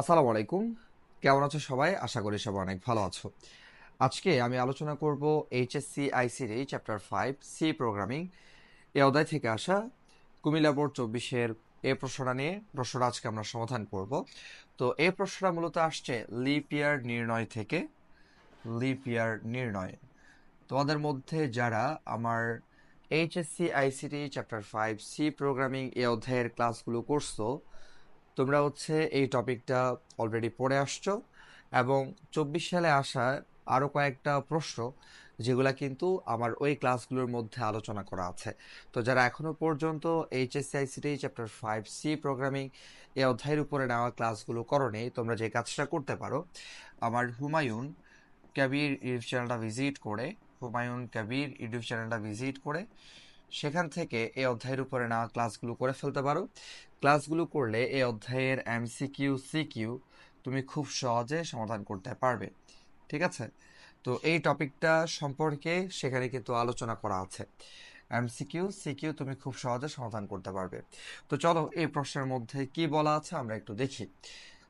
আসসালামু আলাইকুম। কেমন আছো সবাই? আশা করি সবাই অনেক ভালো আছো। আজকে আমি আলোচনা করব HSC ICT chapter five, C programming. এ অধ্যায় থেকে আসা কুমিল্লা বোর্ড চব্বিশের এ প্রশ্নটা নিয়ে প্রশ্নটা আজকে আমরা সমাধান করব। তো এই প্রশ্নটা মূলত আসছে লিপ ইয়ার নির্ণয় থেকে। লিপ ইয়ার নির্ণয়। তোমাদের মধ্যে যারা আমার HSC ICT chapter five, C programming এ অধ্যায়ের ক্লাসগুলো করছ তোমরা হচ্ছে এই টপিকটা অলরেডি পড়ে আসছো এবং চব্বিশ সালে আসা আরও কয়েকটা প্রশ্ন যেগুলা কিন্তু আমার ওই ক্লাসগুলোর মধ্যে আলোচনা করা আছে। তো যারা এখনও পর্যন্ত HSC ICT chapter five C programming এই অধ্যায়ের উপরে নেওয়া ক্লাসগুলো করনি, তোমরা যে কাজটা করতে পারো, আমার হুমায়ুন কবির ইউটিউব চ্যানেলটা ভিজিট করে, হুমায়ুন কবির ইউটিউব চ্যানেলটা ভিজিট করে, সেখান থেকে এই অধ্যায়ের উপরে নেওয়া ক্লাসগুলো করে ফেলতে পারো। ক্লাসগুলো করলে এই অধ্যায়ের এমসিকিউ, সিকিউ তুমি খুব সহজে সমাধান করতে পারবে। ঠিক আছে? তো এই টপিকটা সম্পর্কে সেখানে কিন্তু আলোচনা করা আছে। এমসিকিউ, সিকিউ তুমি খুব সহজে সমাধান করতে পারবে। তো চলো এই প্রশ্নের মধ্যে কি বলা আছে আমরা একটু দেখি।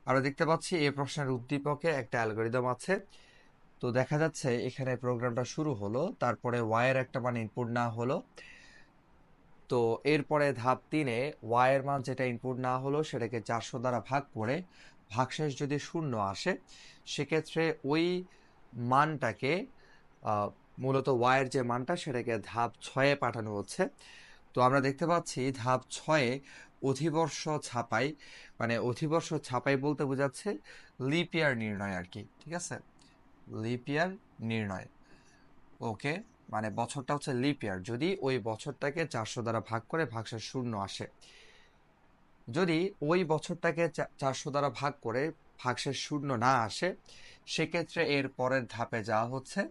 আমরা দেখতে পাচ্ছি এই প্রশ্নের উদ্দীপকে একটা অ্যালগোরিদম আছে। তো দেখা যাচ্ছে এখানে প্রোগ্রামটা শুরু হলো, তারপরে ওয়াইয়ের একটা মান ইনপুট না হলো। তো এরপরে ধাপ তিনে ওয়াইয়ের মান যেটা ইনপুট না হলো সেটাকে চারশো দ্বারা ভাগ করে ভাগশেষ যদি শূন্য আসে, সেক্ষেত্রে ওই মানটাকে মূলত ওয়াইয়ের যে মানটা সেটাকে ধাপ ছয়ে পাঠানো হচ্ছে। তো আমরা দেখতে পাচ্ছি ধাপ ছয়ে অধিবর্ষ ছাপাই মানে অধিবর্ষ ছাপাই বলতে বোঝাচ্ছে লিপিয়ার নির্ণয় আর কি, ঠিক আছে? লিপিয়ার নির্ণয়। ওকে মানে বছরটা হচ্ছে লিপ ইয়ার যদি ওই বছরটাকে চারশো দ্বারা ভাগ করে ভাগশেষ শূন্য আসে। যদি ওই বছরটাকে চারশো দ্বারা ভাগ করে ভাগশেষ শূন্য না আসে, সেক্ষেত্রে এর পরের ধাপে যাওয়া হচ্ছে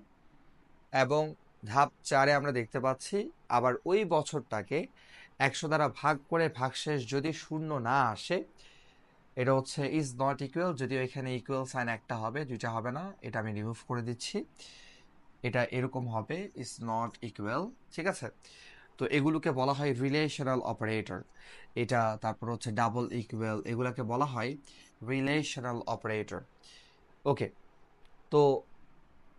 এবং ধাপ চারে আমরা দেখতে পাচ্ছি আবার ওই বছরটাকে একশো দ্বারা ভাগ করে ভাগশেষ যদি শূন্য না আসে, এটা হচ্ছে ইজ নট ইকুয়াল যদিও এখানে ইকুয়াল সাইন একটা হবে, দুইটা হবে না, এটা আমি রিমুভ করে দিচ্ছি। এটা এরকম হবে ইজ নট ইকুয়াল ঠিক আছে? তো এগুলোকে বলা হয় রিলেশনাল অপারেটর এটা তারপর হচ্ছে ডাবল ইকুয়াল এগুলোকে বলা হয় রিলেশনাল অপারেটর ওকে তো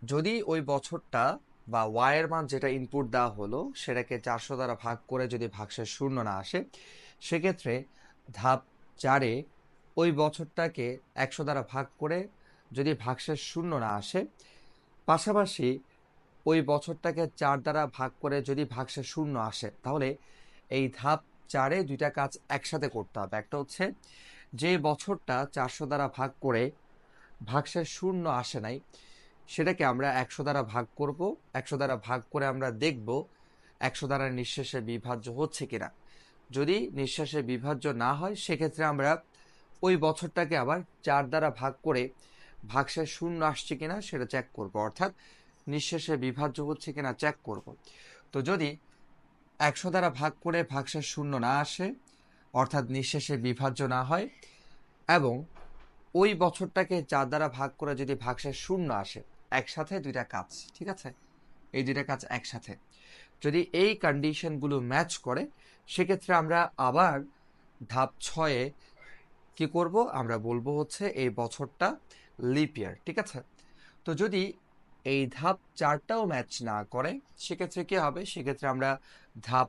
যদি ওই বছরটা বা ওয়াইয়ের মান যেটা ইনপুট দেওয়া হলো, সেটাকে চারশো দ্বারা ভাগ করে যদি ভাগশেষ শূন্য না আসে, সেক্ষেত্রে ধাপ চারে ওই বছরটাকে একশো দ্বারা ভাগ করে যদি ভাগশেষ শূন্য না আসে, পাশাপাশি ওই বছরটাকে চার দ্বারা ভাগ করে যদি ভাগশেষ শূন্য আসে, তাহলে এই ধাপ চারে দুইটা কাজ একসাথে করতে হবে। একটা হচ্ছে যে বছরটা চারশো দ্বারা ভাগ করে ভাগশেষ শূন্য আসে নাই, সেটাকে আমরা একশো দ্বারা ভাগ করব। একশো দ্বারা ভাগ করে আমরা দেখব একশো দ্বারা নিঃশেষে বিভাজ্য হচ্ছে কিনা। যদি নিঃশ্বাসে বিভাজ্য না হয়, সেক্ষেত্রে আমরা ওই বছরটাকে আবার চার দ্বারা ভাগ করে ভাগশেষ শূন্য আসছে কিনা সেটা চেক করব। অর্থাৎ নিঃশেষে বিভাজ্য হচ্ছে কিনা চেক করব। তো যদি একশো দ্বারা ভাগ করে ভাগশেষ শূন্য না আসে, অর্থাৎ নিঃশেষে বিভাজ্য না হয়, এবং ওই বছরটাকে চার দ্বারা ভাগ করে যদি ভাগশেষ শূন্য আসে, একসাথে দুইটা কাজ, ঠিক আছে? এই দুইটা কাজ একসাথে। যদি এই কন্ডিশনগুলো ম্যাচ করে, সেক্ষেত্রে আমরা আবার ধাপ ছয়ে কি করব? আমরা বলব হচ্ছে এই বছরটা লিপ ইয়ার ঠিক আছে? তো যদি এই ধাপ চারটাও ম্যাচ না করে, সেক্ষেত্রে কি হবে? সেক্ষেত্রে আমরা ধাপ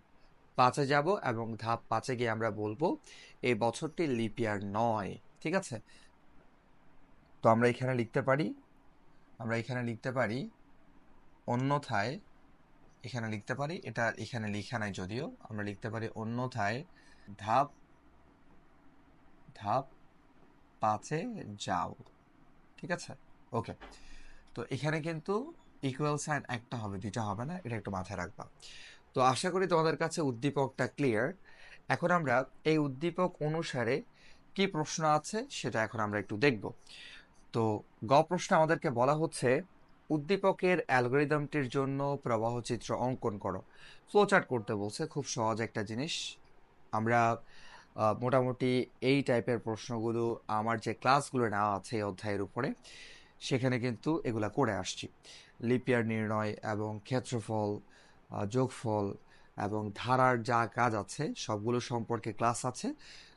পাঁচে যাব এবং ধাপ পাঁচে গিয়ে আমরা বলব, এই বছরটি লিপ ইয়ার নয়, ঠিক আছে? তো আমরা এখানে লিখতে পারি, আমরা এখানে লিখতে পারি, অন্যথায় এখানে লিখতে পারি, এটা এখানে লেখা নাই যদিও, আমরা লিখতে পারি অন্যথায় ধাপ ধাপ পাঁচে যাও, ঠিক আছে? ওকে তো এখানে কিন্তু ইকুয়াল সাইন একটা হবে, দুইটা হবে না, এটা একটু মাথায় রাখবা। তো আশা করি তোমাদের কাছে উদ্দীপকটা ক্লিয়ার এখন আমরা এই উদ্দীপক অনুসারে কি প্রশ্ন আছে সেটা এখন আমরা একটু দেখব। তো গ প্রশ্নে আমাদেরকে বলা হচ্ছে, উদ্দীপকের অ্যালগোরিদমটির জন্য প্রবাহ চিত্র অঙ্কন করো। ফ্লোচার্ট করতে বলছে, খুব সহজ একটা জিনিস। আমরা মোটামুটি এই টাইপের প্রশ্নগুলো আমার যে ক্লাসগুলো নেওয়া আছে এই অধ্যায়ের উপরে সেখানে কিন্তু এগুলা করে আসছি। লিপিয়ার নির্ণয় এবং ক্ষেত্রফল যোগফল এবং ধারার যা কাজ আছে, সবগুলো সম্পর্কে ক্লাস আছে।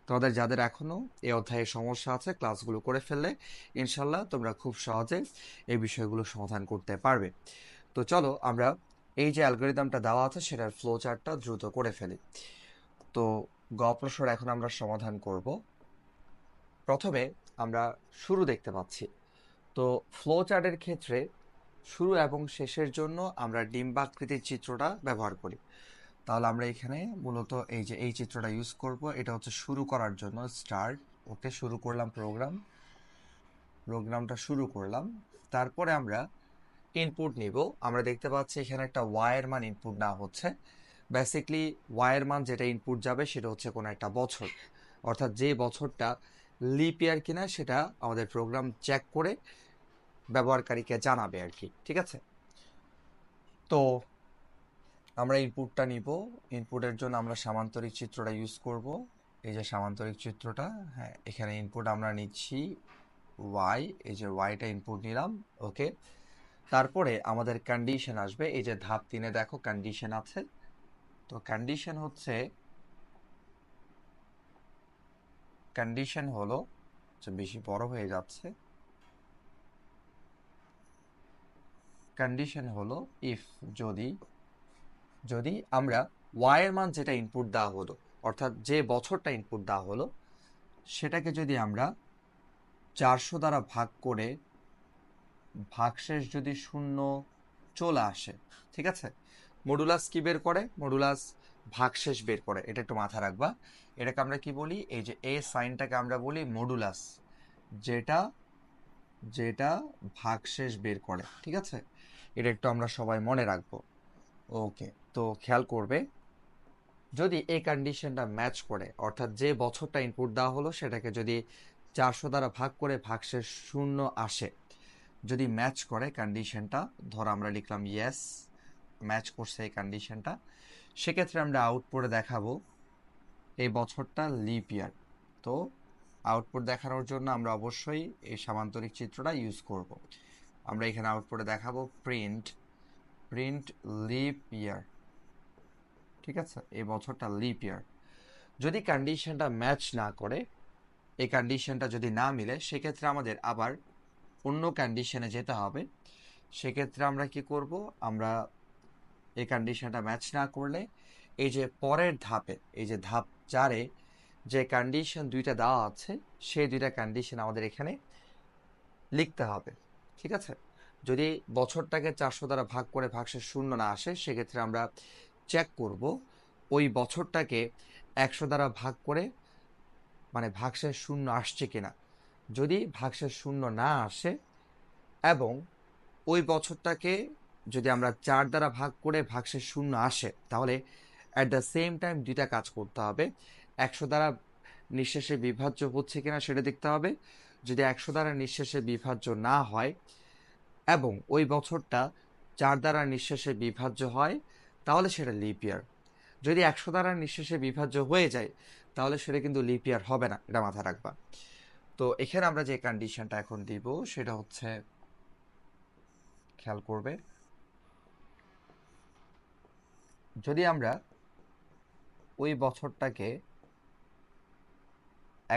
তোমাদের যাদের এখনও এ অধ্যায়ে সমস্যা আছে, ক্লাসগুলো করে ফেললে ইনশাল্লাহ তোমরা খুব সহজে এই বিষয়গুলো সমাধান করতে পারবে। তো চলো আমরা এই যে অ্যালগোরিদমটা দেওয়া আছে, সেটার ফ্লো চার্টটা দ্রুত করে ফেলি। তো গ প্রশ্ন এখন আমরা সমাধান করব। প্রথমে আমরা শুরু দেখতে পাচ্ছি। তো ফ্লো চার্টের ক্ষেত্রে শুরু এবং শেষের জন্য আমরা ডিম্বাকৃতির চিত্রটা ব্যবহার করি। তাহলে আমরা এখানে মূলত এই যে, এই চিত্রটা ইউজ করব। এটা হচ্ছে শুরু করার জন্য স্টার্ট ওকে, শুরু করলাম প্রোগ্রাম প্রোগ্রামটা শুরু করলাম। তারপরে আমরা ইনপুট নিব। আমরা দেখতে পাচ্ছি এখানে একটা ওয়াইয়ের মান ইনপুট না হচ্ছে। বেসিকলি ওয়াইয়ের মান যেটা ইনপুট যাবে সেটা হচ্ছে কোনো একটা বছর। অর্থাৎ যে বছরটা লিপ ইয়ার কিনা সেটা আমাদের প্রোগ্রাম চেক করে ব্যবহারকারীকে জানাবে আর কি, ঠিক আছে? তো আমরা ইনপুটটা নিব। ইনপুটের জন্য আমরা সামান্তরিক চিত্রটা ইউজ করব। এই যে সামান্তরিক চিত্রটা হ্যাঁ এখানে ইনপুট আমরা নিচ্ছি ওয়াই এই যে ওয়াইটা ইনপুট নিলাম ওকে তারপরে আমাদের কন্ডিশন আসবে, এই যে ধাপ তিনে দেখো কন্ডিশন আছে। তো কন্ডিশন হচ্ছে কন্ডিশন হলো যে বেশি বড় হয়ে যাচ্ছে। কন্ডিশন হলো ইফ যদি যদি আমরা ওয়াই এর মান যেটা ইনপুট দেওয়া হলো, অর্থাৎ যে বছরটা ইনপুট দেওয়া হলো, সেটাকে যদি আমরা চারশো দ্বারা ভাগ করে ভাগশেষ যদি শূন্য চলে আসে, ঠিক আছে? মডুলাস কি বের করে? মডুলাস ভাগশেষ বের করে, এটা একটু মাথা রাখবা। এটাকে আমরা কি বলি? এই যে এ সাইনটাকে আমরা বলি মডুলাস যেটা যেটা ভাগশেষ বের করে, ঠিক আছে? এটা একটু আমরা সবাই মনে রাখব। ওকে, তো খেয়াল করবে, যদি এই কন্ডিশনটা ম্যাচ করে, অর্থাৎ যে বছরটা ইনপুট দেওয়া হলো, সেটাকে যদি চারশো দ্বারা ভাগ করে ভাগশেষ শূন্য আসে, যদি ম্যাচ করে কন্ডিশনটা ধর আমরা লিখলাম ইয়েস ম্যাচ করছে এই কন্ডিশনটা সেক্ষেত্রে আমরা আউটপুটে দেখাবো, এই বছরটা লিপ ইয়ার তো আউটপুট দেখানোর জন্য আমরা অবশ্যই এই সামান্তরিক চিত্রটা ইউজ করব। আমরা এখানে আউটপুটে দেখাবো প্রিন্ট প্রিন্ট লিপ ইয়ার ঠিক আছে? এই বছরটা লিপ ইয়ার যদি কন্ডিশনটা ম্যাচ না করে, এই কন্ডিশনটা যদি না মিলে, সেক্ষেত্রে আমাদের আবার অন্য কন্ডিশনে যেতে হবে। সেক্ষেত্রে আমরা কি করব? আমরা এই কন্ডিশনটা ম্যাচ না করলে, এই যে পরের ধাপে, এই যে ধাপ চারে যে কন্ডিশন দুইটা দেওয়া আছে, সেই দুইটা কন্ডিশন আমাদের এখানে লিখতে হবে, ঠিক আছে? যদি বছরটাকে চারশো দ্বারা ভাগ করে ভাগশেষ শূন্য না আসে, সেক্ষেত্রে আমরা চেক করব, ওই বছরটাকে একশো দ্বারা ভাগ করে মানে ভাগশেষ শূন্য আসছে কিনা। যদি ভাগশেষ শূন্য না আসে এবং ওই বছরটাকে যদি আমরা চার দ্বারা ভাগ করে ভাগশেষ শূন্য আসে, তাহলে অ্যাট দ্য সেম টাইম দুইটা কাজ করতে হবে। একশো দ্বারা নিঃশেষে বিভাজ্য হচ্ছে কিনা সেটা দেখতে হবে। যদি একশো দ্বারা নিঃশেষে বিভাজ্য না হয় এবং ওই বছরটা চার দ্বারা নিঃশেষে বিভাজ্য হয়, তাহলে সেটা লিপিয়ার যদি একশো দ্বারা নিঃশেষে বিভাজ্য হয়ে যায়, তাহলে সেটা কিন্তু লিপিয়ার হবে না, এটা মাথায় রাখবা। তো এখানে আমরা যে কন্ডিশনটা এখন দিব, সেটা হচ্ছে খেয়াল করবে। যদি আমরা ওই বছরটাকে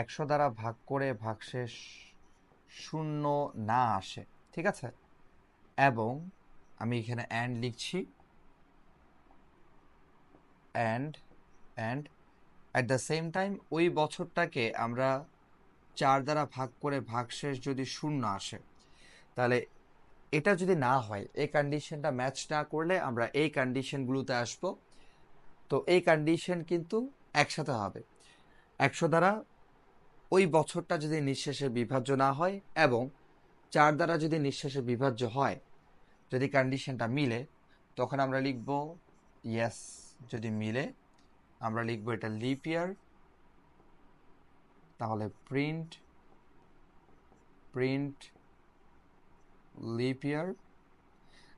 একশো দ্বারা ভাগ করে ভাগশেষ শূন্য না আসে, ঠিক আছে? এবং আমি এখানে অ্যান্ড লিখছি। And and at the same time ওই বছরটাকে আমরা চার দ্বারা ভাগ করে ভাগশেষ যদি শূন্য আসে, তাহলে এটা যদি না হয়, এই কন্ডিশনটা ম্যাচ না করলে আমরা এই কন্ডিশনগুলোতে আসব। তো এই কন্ডিশন কিন্তু একসাথে হবে। একশো দ্বারা ওই বছরটা যদি নিঃশেষে বিভাজ্য না হয় এবং চার দ্বারা যদি নিঃশেষে বিভাজ্য হয়, যদি কন্ডিশনটা মিলে, তখন আমরা লিখব ইয়াস যদি মিলে, আমরা লিখব এটা লিপ ইয়ার তাহলে প্রিন্ট প্রিন্ট লিপ ইয়ার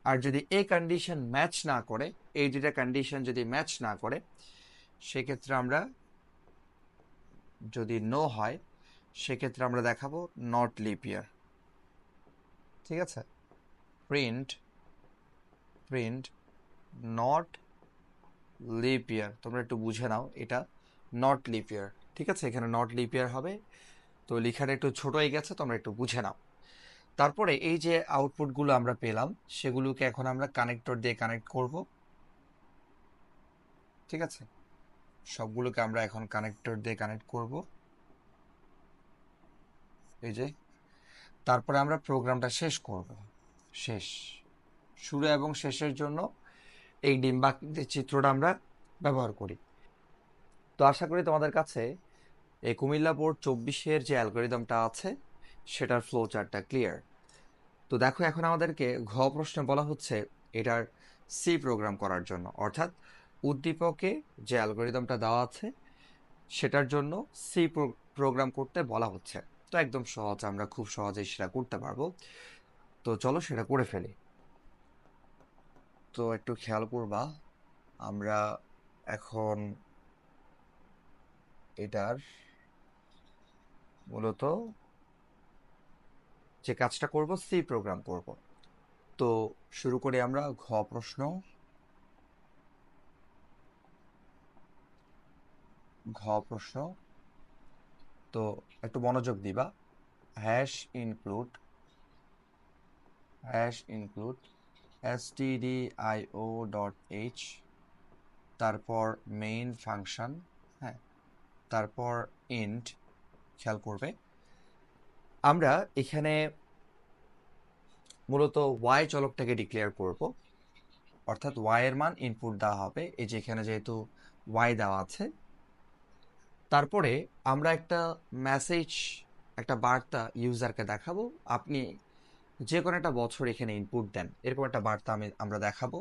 আর যদি এই কন্ডিশন ম্যাচ না করে, এই দুটা কন্ডিশন যদি ম্যাচ না করে, সেক্ষেত্রে আমরা যদি নো হয়, সেক্ষেত্রে আমরা দেখাবো নট লিপ ইয়ার ঠিক আছে? Print print not leap year তোমরা একটু বুঝে নাও, এটা নট লিপ ইয়ার ঠিক আছে? এখানে নট লিপ ইয়ার হবে। তো লেখাটা একটু ছোট হয়ে গেছে, তোমরা একটু বুঝে নাও। তারপরে এই যে আউটপুটগুলো আমরা পেলাম, সেগুলোকে এখন আমরা কানেক্টর দিয়ে কানেক্ট করব। ঠিক আছে? সবগুলোকে আমরা এখন কানেক্টর দিয়ে কানেক্ট করব। এই যে, তারপরে আমরা প্রোগ্রামটা শেষ করব। শেষ। শুরু এবং শেষের জন্য এই ডিম্বাকৃতির চিত্রটা আমরা ব্যবহার করি। তো আশা করি তোমাদের কাছে এই কুমিল্লা বোর্ড চব্বিশের যে অ্যালগোরিদমটা আছে, সেটার ফ্লো চার্টটা ক্লিয়ার তো দেখো, এখন আমাদেরকে ঘ প্রশ্নে বলা হচ্ছে এটার সি প্রোগ্রাম করার জন্য। অর্থাৎ উদ্দীপকে যে অ্যালগোরিদমটা দেওয়া আছে, সেটার জন্য সি প্রোগ্রাম করতে বলা হচ্ছে। তো একদম সহজ, আমরা খুব সহজেই সেটা করতে পারব। তো চলো সেটা করে ফেলি। তো একটু খেয়াল করবা, আমরা এখন এটার মূলত যে কাজটা করব সি প্রোগ্রাম করব। তো শুরু করি আমরা ঘ প্রশ্ন। ঘ প্রশ্ন। তো একটু মনোযোগ দিবা। হ্যাশ ইনক্লুড হ্যাশ ইনক্লুড ও ডট এইচ তারপর মেইন ফাংশন হ্যাঁ তারপর ইন্ট খেয়াল করবে। আমরা এখানে মূলত ওয়াই চলকটাকে ডিক্লেয়ার করব। অর্থাৎ ওয়াই এর মান ইনপুট দেওয়া হবে। এই যে এখানে যেহেতু ওয়াই দেওয়া আছে তারপরে আমরা একটা মেসেজ একটা বার্তা ইউজারকে দেখাবো। আপনি যে কোনো একটা বছর এখানে ইনপুট দেন, এরকম একটা বার্তা আমি, আমরা দেখাবো।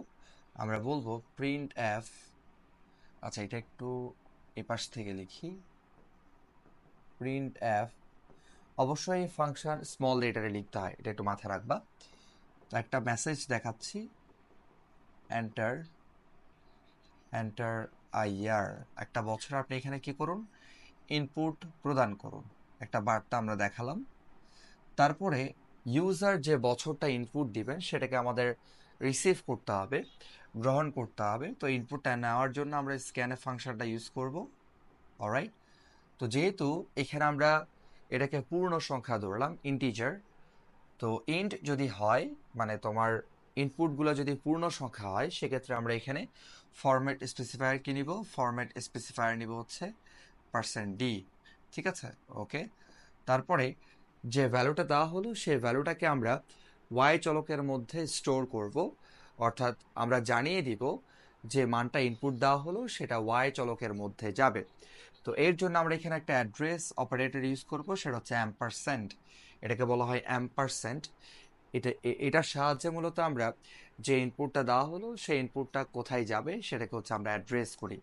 আমরা বলব প্রিন্ট এফ আচ্ছা এটা একটু এপাশ থেকে লিখি। প্রিন্ট এফ অবশ্যই ফাংশন স্মল লেটারে লিখতে হয়, এটা একটু মাথায় রাখবা। একটা মেসেজ দেখাচ্ছি এন্টার এন্টার আইয়ার একটা বছর আপনি এখানে কি করুন? ইনপুট প্রদান করুন। একটা বার্তা আমরা দেখালাম। তারপরে ইউজার যে বছরটা ইনপুট দিবেন, সেটাকে আমাদের রিসিভ করতে হবে, গ্রহণ করতে হবে। তো ইনপুটটা নেওয়ার জন্য আমরা স্ক্যানে ফাংশনটা ইউজ করব। অলরাইট তো যেহেতু এখানে আমরা এটাকে পূর্ণ সংখ্যা ধরলাম ইন্টিজার তো ইন্ট যদি হয় মানে তোমার ইনপুটগুলো যদি পূর্ণ সংখ্যা হয়, সেক্ষেত্রে আমরা এখানে ফরম্যাট স্পেসিফায়ার কি নিব। ফরম্যাট স্পেসিফায়ার নিব হচ্ছে পার্সেন্ট ডি, ঠিক আছে? ওকে? তারপরে যে ভ্যালুটা দেওয়া হলো, সেই ভ্যালুটাকে আমরা ওয়াই চলকের মধ্যে স্টোর করব। অর্থাৎ আমরা জানিয়ে দিব যে মানটা ইনপুট দেওয়া হলো, সেটা ওয়াই চলকের মধ্যে যাবে। তো এর জন্য আমরা এখানে একটা অ্যাড্রেস অপারেটর ইউজ করব, সেটা হচ্ছে অ্যাম্পারসেন্ট এটাকে বলা হয় অ্যাম্পারসেন্ট এটা এটার সাহায্যে মূলত আমরা যে ইনপুটটা দেওয়া হলো, সেই ইনপুটটা কোথায় যাবে, সেটাকে হচ্ছে আমরা অ্যাড্রেস করি।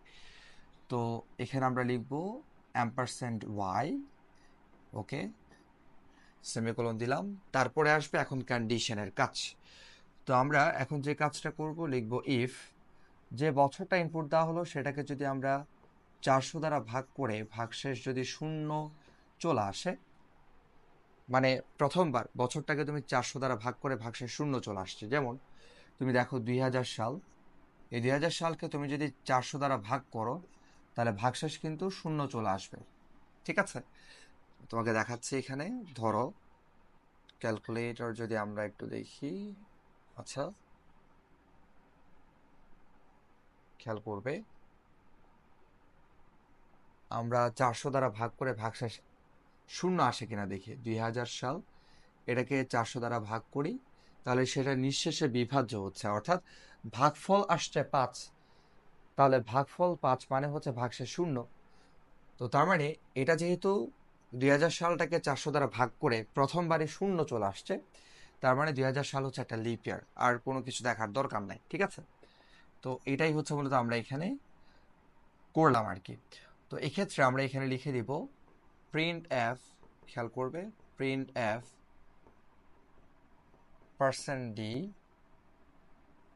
তো এখানে আমরা লিখব অ্যাম্পারসেন্ট ওয়াই, ওকে? সেমিকোলন দিলাম। তারপরে আসবে এখন কন্ডিশনের কাজ। তো আমরা এখন যে কাজটা করব, লিখব ইফ যে বছরটা ইনপুট দেওয়া হলো, সেটাকে যদি আমরা চারশো দ্বারা ভাগ করে, ভাগশেষ যদি শূন্য চলে আসে মানে প্রথমবার বছরটাকে তুমি চারশো দ্বারা ভাগ করে ভাগশেষ শূন্য চলে আসছে। যেমন তুমি দেখো দুই হাজার সাল, এই দুই হাজার সালকে তুমি যদি চারশো দ্বারা ভাগ করো তাহলে ভাগশেষ কিন্তু শূন্য চলে আসবে। ঠিক আছে? তোমাকে দেখাচ্ছি এখানে। ধরো ক্যালকুলেটর যদি আমরা একটু দেখি। আচ্ছা। খেয়াল করবে। আমরা চারশো দ্বারা ভাগ করে ভাগশেষ শূন্য আসে কিনা দেখি। দুই হাজার সাল। এটাকে চারশো দ্বারা ভাগ করি। তাহলে সেটা নিঃশেষে বিভাজ্য হচ্ছে। অর্থাৎ ভাগফল আসছে পাঁচ। তাহলে ভাগফল পাঁচ মানে হচ্ছে ভাগশেষ শূন্য। তো তার মানে এটা যেহেতু দুই হাজার সালটাকে চারশো দ্বারা ভাগ করে প্রথমবারে শূন্য চলে আসছে, তার মানে দুই হাজার সাল হচ্ছে একটা লিপ ইয়ার আর কোনো কিছু দেখার দরকার নাই, ঠিক আছে? তো এটাই হচ্ছে মূলত আমরা এখানে করলাম আর কি। তো এক্ষেত্রে আমরা এখানে লিখে দিব প্রিন্ট এফ খেয়াল করবে print f percent d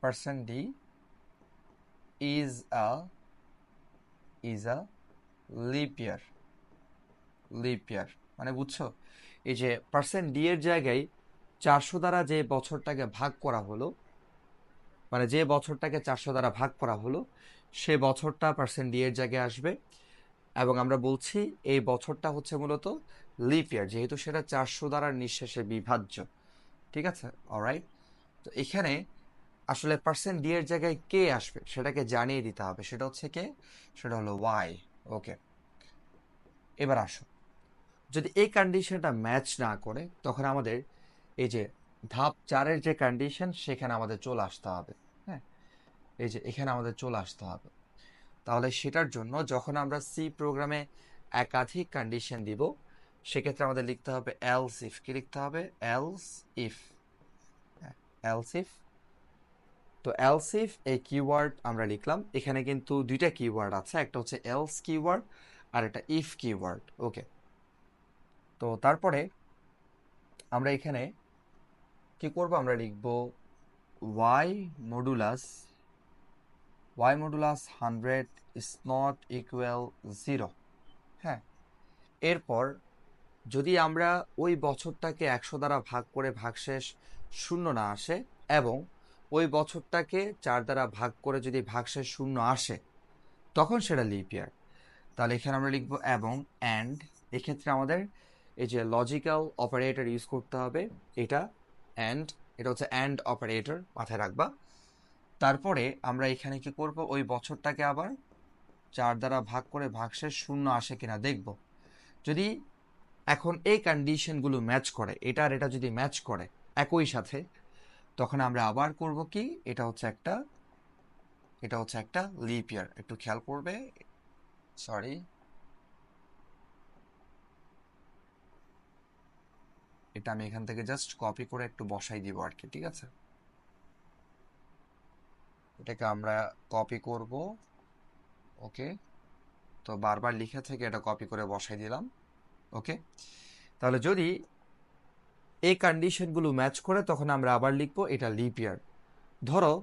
percent d is a is a leap year leap year মানে বুঝছ? এই যে পার্সেন্ট ডি এর জায়গায় চারশো দ্বারা যে বছরটাকে ভাগ করা হলো মানে যে বছরটাকে চারশো দ্বারা ভাগ করা হলো, সে বছরটা পার্সেন্ট ডি এর জায়গায় আসবে। এবং আমরা বলছি এই বছরটা হচ্ছে মূলত লিপ ইয়ার যেহেতু সেটা চারশো দ্বারা নিঃশেষে বিভাজ্য। ঠিক আছে? অলরাইট তো এখানে আসলে পার্সেন্ট ডি এর জায়গায় কে আসবে সেটাকে জানিয়ে দিতে হবে। সেটা হচ্ছে কে? সেটা হলো ওয়াই ওকে এবার আসো। যদি এই কন্ডিশনটা ম্যাচ না করে, তখন আমাদের এই যে ধাপ চারের যে কন্ডিশন সেখানে আমাদের চলে আসতে হবে হ্যাঁ? এই যে এখানে আমাদের চলে আসতে হবে। তাহলে সেটার জন্য যখন আমরা সি প্রোগ্রামে একাধিক কন্ডিশন দিব, সেক্ষেত্রে আমাদের লিখতে হবে এলস ইফ কি লিখতে হবে? এলস ইফ এলস ইফ তো এলস ইফ এই কিওয়ার্ড আমরা লিখলাম। এখানে কিন্তু দুইটা কিওয়ার্ড আছে, একটা হচ্ছে এলস কিওয়ার্ড আর একটা ইফ কিওয়ার্ড ওকে তো তারপরে আমরা এখানে কি করব? আমরা লিখব y modulus y modulus hundred is not equal zero হ্যাঁ? এরপর যদি আমরা ওই বছরটাকে একশো দ্বারা ভাগ করে ভাগশেষ শূন্য না আসে এবং ওই বছরটাকে চার দ্বারা ভাগ করে যদি ভাগশেষ শূন্য আসে, তখন সেটা লিপ ইয়ার তাহলে এখানে আমরা লিখব এবং অ্যান্ড এক্ষেত্রে আমাদের এই যে লজিক্যাল অপারেটর ইউজ করতে হবে, এটা অ্যান্ড এটা হচ্ছে অ্যান্ড অপারেটর মাথায় রাখবা। তারপরে আমরা এখানে কি করব? ওই বছরটাকে আবার চার দ্বারা ভাগ করে ভাগশেষ শূন্য আসে কিনা দেখব। যদি এখন এই কন্ডিশনগুলো ম্যাচ করে, এটা আর এটা যদি ম্যাচ করে, একই সাথে তখন আমরা আবার করব কি? এটা হচ্ছে একটা, এটা হচ্ছে একটা লিপ ইয়ার একটু খেয়াল করবে। সরি এটা আমি এখান থেকে জাস্ট কপি করে একটু বসাই দিব আর কি, ঠিক আছে? এটাকে আমরা কপি করব। ওকে তো বারবার লিখে থেকে এটা কপি করে বসাই দিলাম। ওকে তাহলে যদি এই কন্ডিশনগুলো ম্যাচ করে তখন আমরা আবার লিখব এটা লিপ ইয়ার ধরো,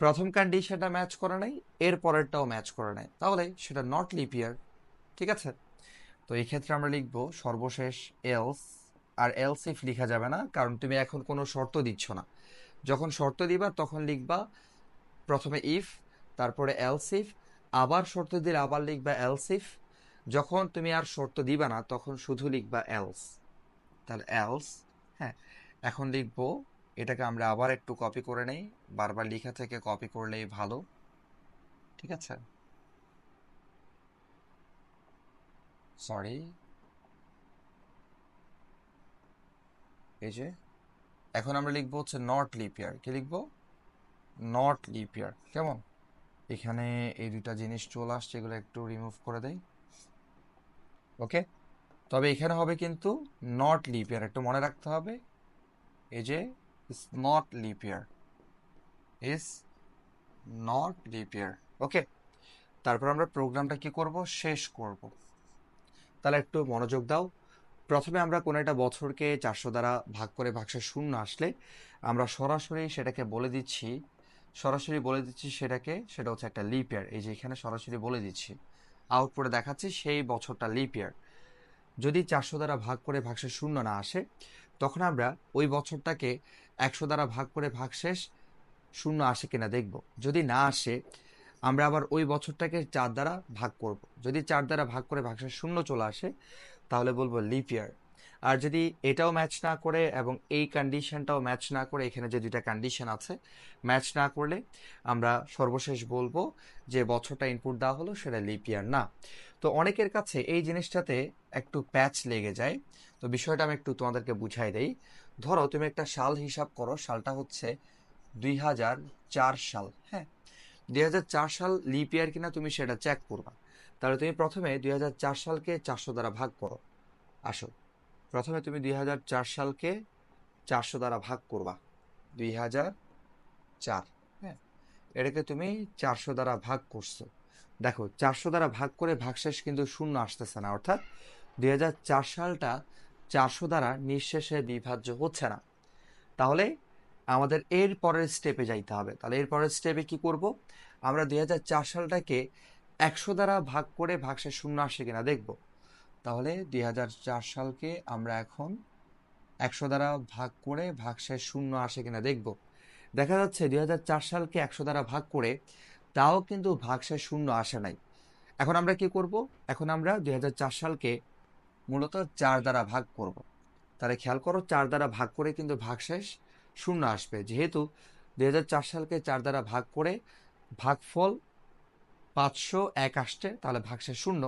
প্রথম কন্ডিশনটা ম্যাচ করে নাই, এর পরেরটাও ম্যাচ করে নাই। তাহলে সেটা নট লিপ ইয়ার ঠিক আছে? তো এই ক্ষেত্রে আমরা লিখব সর্বশেষ এলস আর এলস ইফ লেখা যাবে না, কারণ তুমি এখন কোনো শর্ত দিচ্ছ না। যখন শর্ত দিবা, তখন লিখবা প্রথমে ইফ তারপরে এলস ইফ আবার শর্ত দিলে আবার লিখবা এলস ইফ যখন তুমি আর শর্ত দিবা না, তখন শুধু লিখবা এলস তাহলে এলস হ্যাঁ এখন লিখব, এটাকে আমরা আবার একটু কপি করে নেই, বারবার লেখা থেকে কপি করলেই ভালো, ঠিক আছে? সরি এই যে, এখন আমরা লিখব হচ্ছে নট লিপ ইয়ার কি লিখব? নট লিপ ইয়ার কেমন? এখানে এই দুইটা জিনিস চলে আসছে, এগুলো একটু রিমুভ করে দেই। ওকে তবে এখানে হবে কিন্তু নট লিপ ইয়ার একটু মনে রাখতে হবে। এই যে is not leap is not leap year okay তারপর আমরা প্রোগ্রামটা কি করব? শেষ করব। তাহলে একটু মনোযোগ দাও। প্রথমে আমরা কোনো একটা বছরকে চারশো দ্বারা ভাগ করে ভাগশেষ শূন্য আসলে আমরা সরাসরি সেটাকে বলে দিচ্ছি। সরাসরি বলে দিচ্ছি সেটাকে, সেটা হচ্ছে একটা লিপ ইয়ার এই যে এখানে সরাসরি বলে দিচ্ছি। আউটপুটে দেখাচ্ছি সেই বছরটা লিপ ইয়ার যদি চারশো দ্বারা ভাগ করে ভাগশেষ শূন্য না আসে, তখন আমরা ওই বছরটাকে একশো দ্বারা ভাগ করে ভাগশেষ শূন্য আসে কিনা দেখব। যদি না আসে, আমরা আবার ওই বছরটাকে চার দ্বারা ভাগ করব। যদি চার দ্বারা ভাগ করে ভাগশেষ শূন্য চলে আসে, তাহলে বলব লিপ ইয়ার আর যদি এটাও ম্যাচ না করে এবং এই কন্ডিশনটাও ম্যাচ না করে, এখানে যে দুইটা কন্ডিশন আছে ম্যাচ না করলে আমরা সর্বশেষ বলব যে বছরটা ইনপুট দেওয়া হলো, সেটা লিপ ইয়ার না। তো অনেকের কাছে এই জিনিসটাতে একটু প্যাচ লেগে যায়। তো বিষয়টা আমি একটু তোমাদেরকে বুঝাই দেই। ধরো, তুমি একটা সাল হিসাব করো, সালটা হচ্ছে দুই হাজার চার সাল হ্যাঁ? দুই হাজার চার সাল লিপ ইয়ার কিনা তুমি সেটা চেক করবা। তাহলে তুমি প্রথমে দুই হাজার চার সালকে চারশো দ্বারা ভাগ করো। আসো। প্রথমে তুমি দুই হাজার চার সালকে চারশো দ্বারা ভাগ করবা। দুই হাজার চার হ্যাঁ? এটাকে তুমি চারশো দ্বারা ভাগ করছ। দেখো, চারশো দ্বারা ভাগ করে ভাগশেষ কিন্তু শূন্য আসতেছে না, অর্থাৎ দুই হাজার চার সালটা চারশো দ্বারা নিঃশেষে বিভাজ্য হচ্ছে না। তাহলে আমাদের এর পরের স্টেপে যাইতে হবে। তাহলে এর পরের স্টেপে কি করব? আমরা দুই হাজার চার সালটাকে একশো দ্বারা ভাগ করে ভাগশেষ শূন্য আসে কিনা দেখব। তাহলে দুই হাজার চার সালকে আমরা এখন একশো দ্বারা ভাগ করে ভাগশেষ শূন্য আসে কিনা দেখব। দেখা যাচ্ছে দুই হাজার চার সালকে একশো দ্বারা ভাগ করে তাও কিন্তু ভাগশেষ শূন্য আসে নাই। এখন আমরা কি করব? এখন আমরা দু হাজার চার সালকে মূলত চার দ্বারা ভাগ করব। তাহলে খেয়াল করো, চার দ্বারা ভাগ করে কিন্তু ভাগশেষ শূন্য আসবে। যেহেতু দু হাজার চার সালকে চার দ্বারা ভাগ করে ভাগফল পাঁচশো এক আসছে, তাহলে ভাগশেষ শূন্য।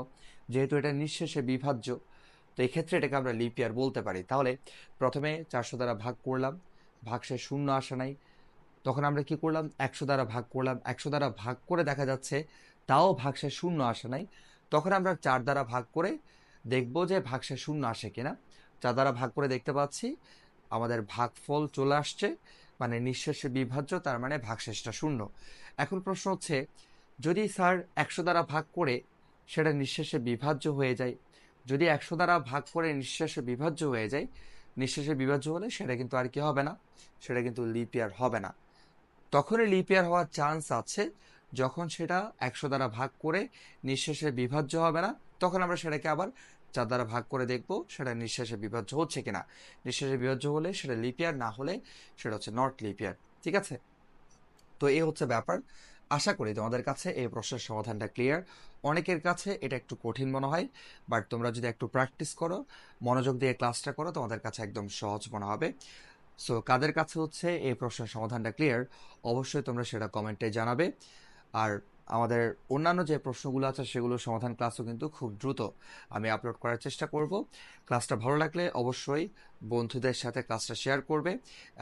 যেহেতু এটা নিঃশেষে বিভাজ্য, তো এক্ষেত্রে এটাকে আমরা লিপিয়ার বলতে পারি। তাহলে প্রথমে চারশো দ্বারা ভাগ করলাম, ভাগশেষ শূন্য আসে নাই। তখন আমরা কি করলাম? একশো দ্বারা ভাগ করলাম। একশো দ্বারা ভাগ করে দেখা যাচ্ছে তাও ভাগশেষ শূন্য আসে নাই। তখন আমরা চার দ্বারা ভাগ করে দেখব যে ভাগশেষ শূন্য আসে কিনা। চার দ্বারা ভাগ করে দেখতে পাচ্ছি, আমাদের ভাগফল চলে আসছে মানে নিঃশেষে বিভাজ্য, তার মানে ভাগশেষটা শূন্য। এখন প্রশ্ন হচ্ছে, যদি স্যার একশো দ্বারা ভাগ করে সেটা নিঃশেষে বিভাজ্য হয়ে যায়, যদি একশো দ্বারা ভাগ করে নিঃশেষে বিভাজ্য হয়ে যায়, নিঃশেষে বিভাজ্য হলে সেটা কিন্তু আর কি হবে না, সেটা কিন্তু লিপিয়ার হবে না। তখনই লিপিয়ার হওয়ার চান্স আছে। যখন সেটা একশো দ্বারা ভাগ করে নিঃশেষে বিভাজ্য হবে না, তখন আমরা সেটাকে আবার চার দ্বারা ভাগ করে দেখব সেটা নিঃশেষে বিভাজ্য হচ্ছে কিনা। নিঃশেষে বিভাজ্য হলে সেটা লিপিয়ার না হলে সেটা হচ্ছে নট লিপিয়ার ঠিক আছে? তো এই হচ্ছে ব্যাপার। আশা করি তোমাদের কাছে এই প্রশ্নের সমাধানটা ক্লিয়ার অনেকের কাছে এটা একটু কঠিন মনে হয় বাট তোমরা যদি একটু প্র্যাকটিস করো, মনোযোগ দিয়ে ক্লাসটা করো, তোমাদের কাছে একদম সহজ মনে হবে। সো কাদের কাছে হচ্ছে এই প্রশ্নের সমাধানটা ক্লিয়ার অবশ্যই তোমরা সেটা কমেন্টে জানাবে। আর আমাদের অন্যান্য যে প্রশ্নগুলো আছে সেগুলোর সমাধান ক্লাসও কিন্তু খুব দ্রুত আমি আপলোড করার চেষ্টা করব। ক্লাসটা ভালো লাগলে অবশ্যই বন্ধুদের সাথে ক্লাসটা শেয়ার করবে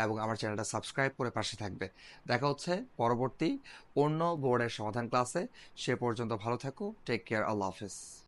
এবং আমার চ্যানেলটা সাবস্ক্রাইব করে পাশে থাকবে। দেখা হচ্ছে পরবর্তী অন্য বোর্ডের সমাধান ক্লাসে সে পর্যন্ত ভালো থাকো টেক কেয়ার আল্লাহ হাফিজ।